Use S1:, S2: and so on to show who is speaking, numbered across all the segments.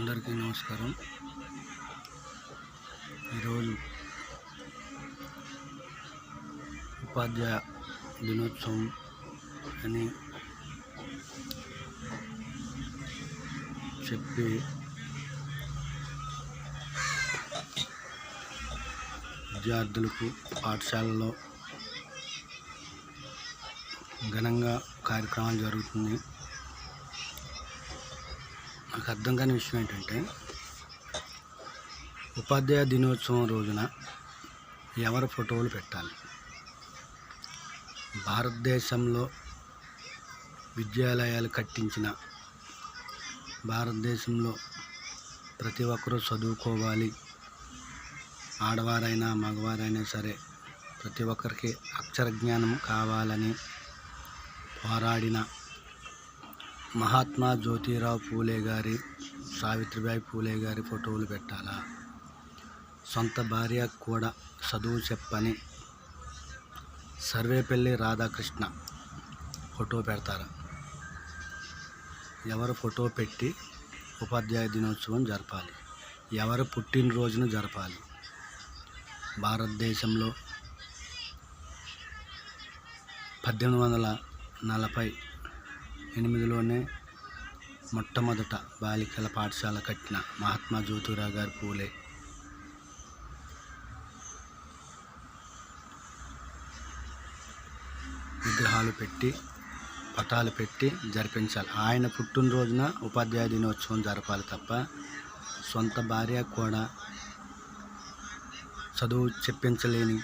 S1: అందరికీ నమస్కారం. ఈరోజు ఉపాధ్యాయ దినోత్సవం అని చెప్పి విద్యార్థులకు పాఠశాలలో ఘనంగా కార్యక్రమాలు జరుగుతుంది. నాకు అర్థం కాని విషయం ఏంటంటే ఉపాధ్యాయ దినోత్సవం రోజున ఎవరు ఫోటోలు పెట్టాలి? భారతదేశంలో విద్యాలయాలు కట్టించిన భారతదేశంలో ప్రతి ఒక్కరూ చదువుకోవాలి. ఆడవారైనా మగవారైనా సరే ప్రతి ఒక్కరికి అక్షర జ్ఞానం కావాలని పోరాడిన మహాత్మా జ్యోతిరావు పూలే గారి సావిత్రిబాయి పూలే గారి ఫోటోలు పెట్టాలా? సొంత భార్య కూడా చదువు చెప్పని సర్వేపల్లి రాధాకృష్ణ ఫోటో పెడతారా? ఎవరు ఫోటో పెట్టి ఉపాధ్యాయ దినోత్సవం జరపాలి? ఎవరు పుట్టినరోజును జరపాలి? భారతదేశంలో పద్దెనిమిది వందల నలభై ఎనిమిదిలోనే మొట్టమొదట బాలికల పాఠశాల కట్టిన మహాత్మా జ్యోతిరావు గారి పూలే. విగ్రహాలు పెట్టి పటాలు పెట్టి జరిపించాలి. ఆయన పుట్టినరోజున ఉపాధ్యాయ దినోత్సవం జరపాలి తప్ప సొంత భార్య కూడా చదువు చెప్పించలేని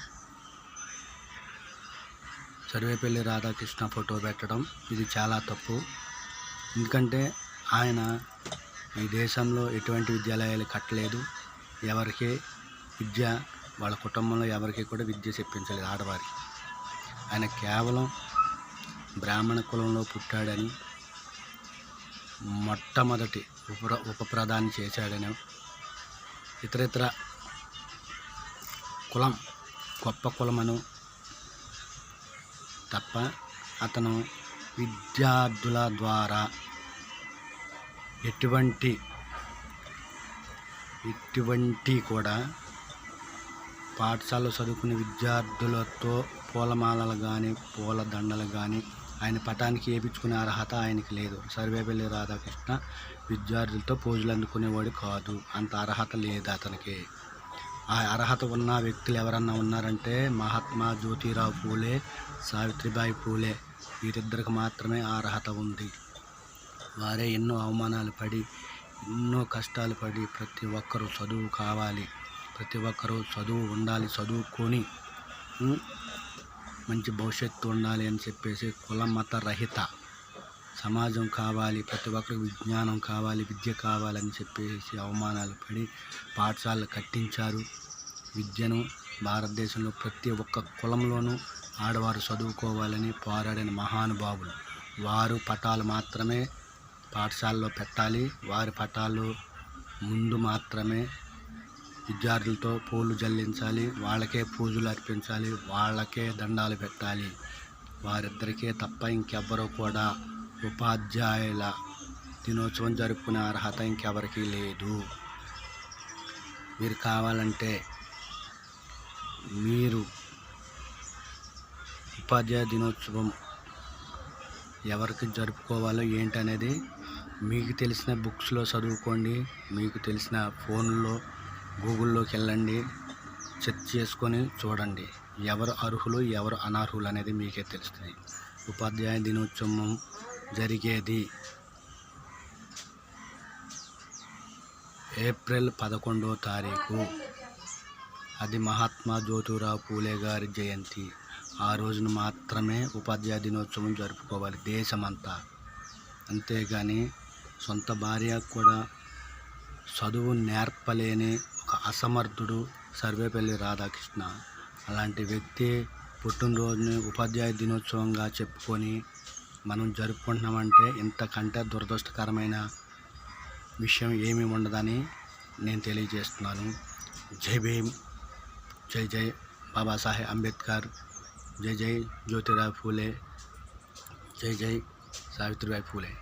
S1: సర్వేపల్లి రాధాకృష్ణ ఫోటో పెట్టడం ఇది చాలా తప్పు. ఎందుకంటే ఆయన ఈ దేశంలో ఎటువంటి విద్యాలయాలు కట్టలేదు. ఎవరికి విద్య వాళ్ళ కుటుంబంలో ఎవరికి కూడా విద్య చెప్పించలేదు ఆడవారికి. ఆయన కేవలం బ్రాహ్మణ కులంలో పుట్టాడని మొట్టమొదటి ఉప ఉప ప్రధాని చేశాడని ఇతరితర కులం గొప్ప కులమను తప్ప అతను విద్యార్థుల ద్వారా ఎటువంటి ఎటువంటి కూడా పాఠశాలలో చదువుకునే విద్యార్థులతో పూలమాలలు కానీ పూల దండలు కానీ ఆయన పటానికి వేయించుకునే అర్హత ఆయనకి లేదు. సర్వేపల్లి రాధాకృష్ణ విద్యార్థులతో పూజలు అందుకునేవాడు కాదు. అంత అర్హత లేదు అతనికి. ఆ అర్హత ఉన్న వ్యక్తులు ఎవరన్నా ఉన్నారంటే మహాత్మా జ్యోతిరావు పూలే సావిత్రిబాయి పూలే. వీరిద్దరికి మాత్రమే ఆ అర్హత ఉంది. వారే ఎన్నో అవమానాలు పడి ఎన్నో కష్టాలు పడి ప్రతి ఒక్కరూ చదువు కావాలి. ప్రతి ఒక్కరూ చదువు ఉండాలి చదువుకొని మంచి భవిష్యత్తు ఉండాలి అని చెప్పేసి కుల మత రహిత సమాజం కావాలి ప్రతి ఒక్కరికి విజ్ఞానం కావాలి విద్య కావాలని చెప్పేసి అవమానాలు పడి పాఠశాలలు కట్టించారు. విద్యను భారతదేశంలో ప్రతి ఒక్క కులంలోనూ ఆడవారు చదువుకోవాలని పోరాడిన మహానుభావులు. వారు పటాలు మాత్రమే పాఠశాలలో పెట్టాలి. వారి పటాలు ముందు మాత్రమే విద్యార్థులతో పూలు జల్లించాలి. వాళ్ళకే పూజలు అర్పించాలి. వాళ్ళకే దండాలు పెట్టాలి. వారిద్దరికే తప్ప ఇంకెవ్వరూ కూడా ఉపాధ్యాయుల దినోత్సవం జరుపుకునే అర్హత ఇంకెవరికీ లేదు. మీరు కావాలంటే మీరు ఉపాధ్యాయ దినోత్సవం ఎవరికి జరుపుకోవాలో ఏంటనేది మీకు తెలిసిన బుక్స్లో చదువుకోండి మీకు తెలిసిన ఫోన్లో గూగుల్లోకి వెళ్ళండి సెర్చ్ చేసుకొని చూడండి. ఎవరు అర్హులు ఎవరు అనర్హులు అనేది మీకే తెలుస్తుంది. ఉపాధ్యాయ దినోత్సవం జరిగేది. ఏప్రిల్ పదకొండో తారీఖు. అది మహాత్మా జ్యోతిరావు పూలే గారి జయంతి. ఆ రోజున మాత్రమే ఉపాధ్యాయ దినోత్సవం జరుపుకోవాలి దేశమంతా. అంతేగాని సొంత భార్య కూడా చదువు నేర్పలేని ఒక అసమర్థుడు సర్వేపల్లి రాధాకృష్ణ. అలాంటి వ్యక్తి పుట్టినరోజుని ఉపాధ్యాయ దినోత్సవంగా చెప్పుకొని మనం జరుపుకుంటున్నామంటే ఇంతకంటే దురదృష్టకరమైన విషయం ఏమీ ఉండదని నేను తెలియజేస్తున్నాను. జై భీమ్. జై జై బాబాసాహెబ్ అంబేద్కర్. జై జై జ్యోతిరావు ఫూలే జై జై సావిత్రిబాయి ఫూలే